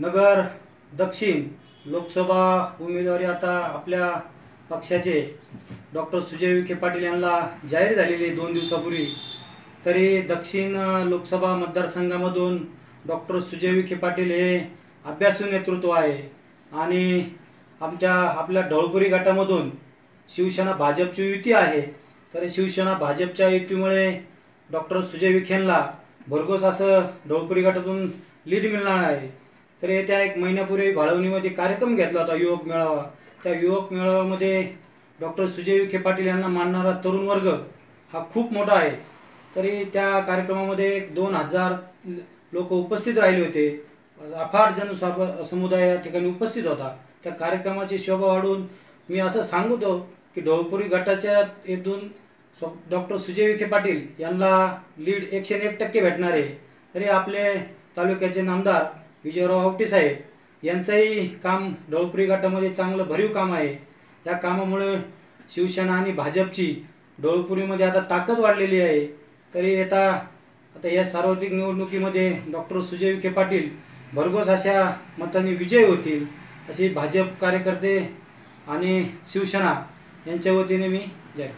नगर दक्षिण लोकसभा उमेदवारी आता आपल्या पक्षाचे डॉक्टर सुजय विखे पाटील यांना जाहीर झालेली आहे दोन दिवसापूर्वी. तरी दक्षिण लोकसभा मतदारसंघामधून डॉक्टर सुजय विखे पाटील हे अभ्यासू नेतृत्व आहे. आणि आमच्या आपल्या ढवळपुरी गटामधून शिवसेना भाजपची युती आहे. तर शिवसेना भाजपच्या युतीमुळे डॉक्टर सुजय विखेंना भरघोस असं ढवळपुरी गटातून लीड मिळणार आहे. तर येत्या एक महिन्यापूर्वी भाळवणीमध्ये कार्यक्रम घेतला होता युवक मेळावा. त्या युवक मेळाव्यामध्ये डॉक्टर सुजय विखे पाटील यांना मानणारा तरुण वर्ग हा खूप मोठा आहे. तरी त्या कार्यक्रमामध्ये दोन हजार लोक उपस्थित राहिले होते. अफाट जनसाप समुदाय या ठिकाणी उपस्थित होता. त्या कार्यक्रमाची शोभा वाढून मी असं सांगतो की ढोळपुरी गटाच्या येथून डॉक्टर सुजय विखे पाटील यांना लीड एकशे एक टक्के भेटणार आहे. तरी आपले तालुक्याचे नामदार विजयराव आवटे साहेब यांचंही काम डोळपुरी गटामध्ये चांगलं भरीव काम आहे. या कामामुळे शिवसेना आणि भाजपची डोळपुरीमध्ये आता ताकद वाढलेली आहे. तरी आता आता या सार्वत्रिक निवडणुकीमध्ये डॉक्टर सुजय विखे पाटील भरघोस अशा मतांनी विजय होतील अशी भाजप कार्यकर्ते आणि शिवसेना यांच्या वतीने मी जाहीर